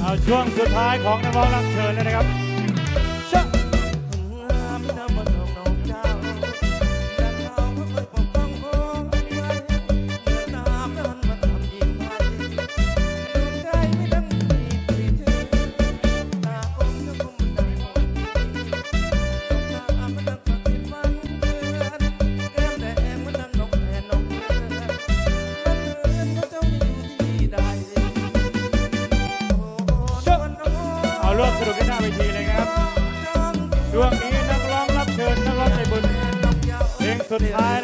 เอาช่วงสุดท้ายของนักร้องรับเชิญเลยนะครับ ร่วมสรุกที่หน้าเวทีเลยครับ ช่วงนี้นักร้องรับเชิญนักร้องในบุญเพลงสุดท้าย